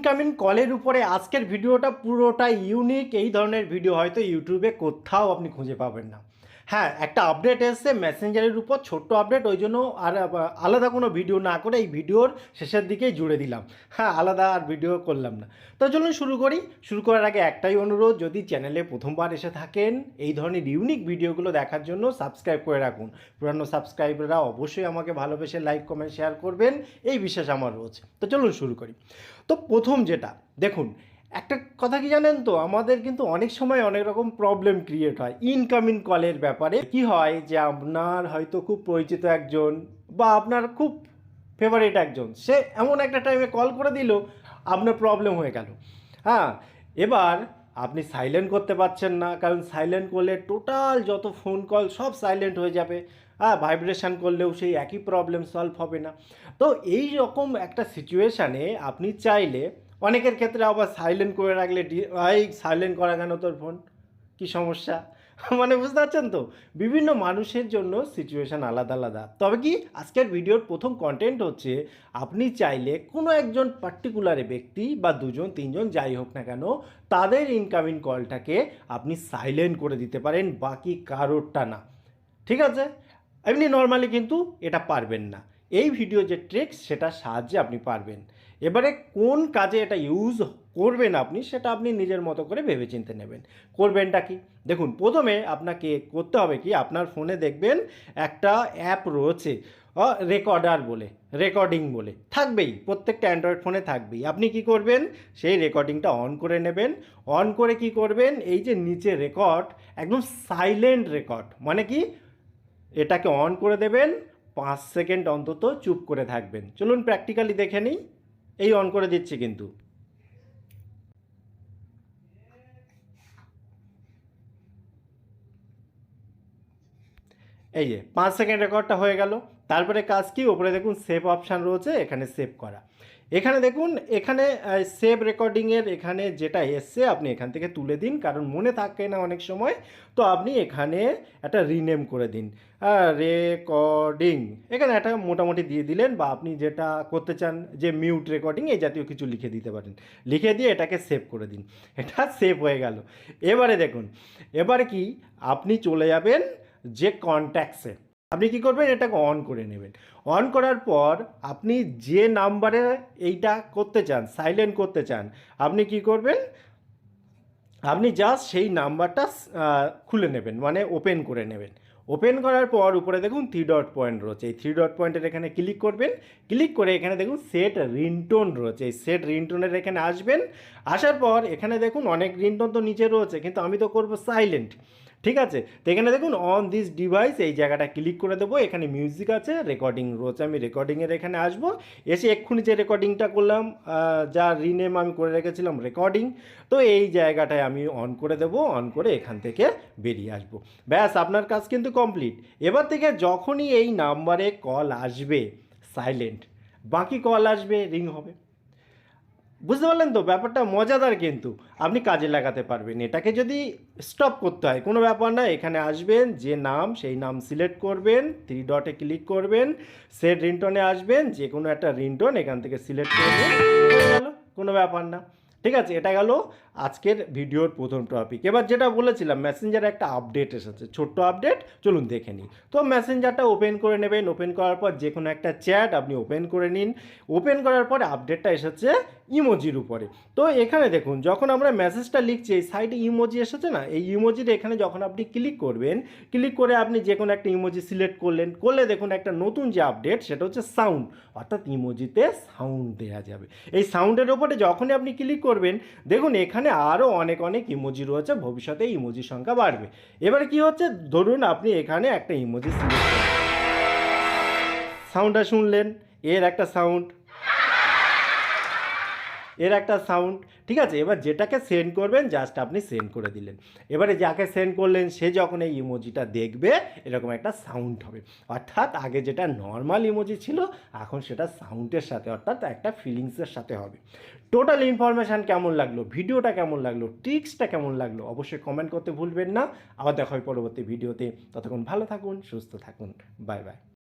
Incoming কলের উপরে আজকের ভিডিওটা পুরোটা ইউনিক এই ধরনের ভিডিও হয়তো ইউটিউবে কোথাও আপনি খুঁজে পাবেন না। হ্যাঁ একটা আপডেট এসছে মেসেঞ্জারের উপর, ছোট্ট আপডেট ওই জন্য আর আলাদা কোনো ভিডিও না করে এই ভিডিওর শেষের দিকেই জুড়ে দিলাম। হ্যাঁ আলাদা আর ভিডিও করলাম না। তো চলুন শুরু করি। শুরু করার আগে একটাই অনুরোধ, যদি চ্যানেলে প্রথমবার এসে থাকেন, এই ধরনের ইউনিক ভিডিওগুলো দেখার জন্য সাবস্ক্রাইব করে রাখুন। পুরানো সাবস্ক্রাইবাররা অবশ্যই আমাকে ভালোবেসে লাইক কমেন্ট শেয়ার করবেন, এই বিশ্বাস আমার রয়েছে। তো চলুন শুরু করি। তো প্রথম যেটা, দেখুন একটা কথা কি জানেন তো? আমাদের কিন্তু অনেক সময় অনেক রকম প্রবলেম ক্রিয়েট হয়। ইনকামিং কলের ব্যাপারে কি হয় যে আপনার হয়তো খুব পরিচিত একজন বা আপনার খুব ফেভারিট একজন। সে এমন একটা টাইমে কল করে দিল, আপনার প্রবলেম হয়ে গেল। হ্যাঁ এবার আপনি সাইলেন্ট করতে পারছেন না, কারণ সাইলেন্ট করলে টোটাল যত ফোন কল সব সাইলেন্ট হয়ে যাবে। হ্যাঁ ভাইব্রেশান করলেও সেই একই প্রবলেম সলভ হবে না। তো এই রকম একটা সিচুয়েশানে আপনি চাইলে অনেকের ক্ষেত্রে আবার সাইলেন্ট করে রাখলে ভাই সাইলেন্ট করা কেন তোর ফোন কি সমস্যা? মানে বুঝতে পারছেন তো? বিভিন্ন মানুষের জন্য সিচুয়েশান আলাদা আলাদা। তবে কি আজকের ভিডিওর প্রথম কন্টেন্ট হচ্ছে, আপনি চাইলে কোনো একজন পার্টিকুলার ব্যক্তি বা দুজন, তিনজন যাই হোক না কেন, তাদের ইনকামিং কলটাকে আপনি সাইলেন্ট করে দিতে পারেন, বাকি কারোরটা না। ঠিক আছে? এমনি নর্মালি কিন্তু এটা পারবেন না। এই ভিডিও যে ট্রিক্স সেটা সাহায্যে আপনি পারবেন। এবারে কোন কাজে এটা ইউজ করবেন আপনি, সেটা আপনি নিজের মতো করে ভেবেচিন্তে নেবেন। করবেনটা কি? দেখুন, প্রথমে আপনাকে করতে হবে কি, আপনার ফোনে দেখবেন একটা অ্যাপ রয়েছে রেকর্ডার বলে রেকর্ডিং বলে, থাকবেই, প্রত্যেকটা অ্যান্ড্রয়েড ফোনে থাকবেই। আপনি কি করবেন? সেই রেকর্ডিংটা অন করে নেবেন। অন করে কি করবেন? এই যে নিচে রেকর্ড একদম সাইলেন্ট রেকর্ড মানে কি? এটাকে অন করে দেবেন, পাঁচ সেকেন্ড অন্তত চুপ করে থাকবেন। চলুন প্র্যাকটিক্যালি দেখে নিই। এই অন করে দিচ্ছি কিন্তু। এই যে, পাঁচ সেকেন্ড রেকর্ডটা হয়ে গেল। তারপরে কাজ কি? ওপরে দেখুন সেভ অপশান রয়েছে, এখানে সেভ করা। এখানে দেখুন, এখানে সেভ রেকর্ডিংয়ের এখানে যেটা এসছে আপনি এখান থেকে তুলে দিন, কারণ মনে থাকে না অনেক সময়। তো আপনি এখানে একটা রিনেম করে দিন। রেকর্ডিং এখানে একটা মোটামুটি দিয়ে দিলেন বা আপনি যেটা করতে চান, যে মিউট রেকর্ডিং এই জাতীয় কিছু লিখে দিতে পারেন। লিখে দিয়ে এটাকে সেভ করে দিন। এটা সেভ হয়ে গেল। এবারে দেখুন, এবারে কি? আপনি চলে যাবেন যে কন্ট্যাক্টসে আপনি কি করবেন? এটাকে অন করে নেবেন। অন করার পর আপনি যে নাম্বারে এইটা করতে চান সাইলেন্ট করতে চান, আপনি কি করবেন? আপনি জাস্ট সেই নাম্বারটা খুলে নেবেন মানে ওপেন করে নেবেন। ওপেন করার পর উপরে দেখুন থ্রি ডট পয়েন্ট রয়েছে। এই থ্রি ডট পয়েন্টের এখানে ক্লিক করবেন। ক্লিক করে এখানে দেখুন সেট রিনটোন রয়েছে। এই সেট রিনটোনের এখানে আসবেন। আসার পর এখানে দেখুন অনেক রিনটোন তো নিচে রয়েছে, কিন্তু আমি তো করব সাইলেন্ট ঠিক আছে? তো এখানে দেখুন অন দিস ডিভাইস এই জায়গাটা ক্লিক করে দেবো। এখানে মিউজিক আছে রেকর্ডিং রয়েছে আমি রেকর্ডিংয়ের এখানে আসব। এসে এক্ষুনি যে রেকর্ডিংটা করলাম যা রিনেম আমি করে রেখেছিলাম রেকর্ডিং তো এই জায়গাটায় আমি অন করে দেবো অন করে এখান থেকে বেরিয়ে আসব। ব্যাস, আপনার কাজ কিন্তু কমপ্লিট এবার থেকে যখনই এই নাম্বারে কল আসবে সাইলেন্ট বাকি কল আসবে রিং হবে। বুঝতে পারলেন তো? ব্যাপারটা মজাদার কিন্তু। আপনি কাজে লাগাতে পারবেন। এটাকে যদি স্টপ করতে হয়, কোনো ব্যাপার না। এখানে আসবেন, যে নাম, সেই নাম সিলেক্ট করবেন থ্রি ডটে ক্লিক করবেন সেট রিংটনে আসবেন, যে কোনো একটা রিনটন এখান থেকে সিলেক্ট করবেন। কোনো ব্যাপার না। ঠিক আছে, এটা গেল। আজকের ভিডিওর প্রথম টপিক এবার যেটা বলেছিলাম মেসেঞ্জারে একটা আপডেট এসেছে। ছোট্ট আপডেট চলুন দেখে নিই। তো মেসেঞ্জারটা ওপেন করে নেবেন। ওপেন করার পর যে কোনো একটা চ্যাট আপনি ওপেন করে নিন। ওপেন করার পরে আপডেটটা এসেছে ইমোজির উপরে। তো এখানে দেখুন, যখন আমরা মেসেজটা লিখছি, এই সাইডে ইমোজি এসেছে না? এই ইমোজির এখানে যখন আপনি ক্লিক করবেন ক্লিক করে আপনি যে কোনো একটা ইমোজি সিলেক্ট করলেন। করলে দেখুন একটা নতুন যে আপডেট সেটা হচ্ছে সাউন্ড অর্থাৎ ইমোজিতে সাউন্ড দেওয়া যাবে। এই সাউন্ডের ওপরে যখনই আপনি ক্লিক করবেন, দেখুন এখানে আরও অনেক অনেক ইমোজি রয়েছে, ভবিষ্যতে ইমোজির সংখ্যা বাড়বে। এবার কি হচ্ছে? ধরুন আপনি এখানে একটা ইমোজি সাউন্ডটা শুনলেন। এর একটা সাউন্ড এর একটা সাউন্ড ঠিক আছে? এবার যেটাকে সেন্ড করবেন জাস্ট আপনি সেন্ড করে দিলেন। এবারে যাকে সেন্ড করলেন, সে যখন এই ইমোজিটা দেখবে, এরকম একটা সাউন্ড হবে। অর্থাৎ আগে যেটা নর্মাল ইমোজি ছিল, এখন সেটা সাউন্ডের সাথে, অর্থাৎ একটা ফিলিংসের সাথে হবে। টোটাল ইনফরমেশান কেমন লাগল? ভিডিওটা কেমন লাগল? ট্রিক্সটা কেমন লাগল? অবশ্যই কমেন্ট করতে ভুলবেন না। আবার দেখা হয় পরবর্তী ভিডিওতে ততক্ষণ ভালো থাকুন, সুস্থ থাকুন। Bye bye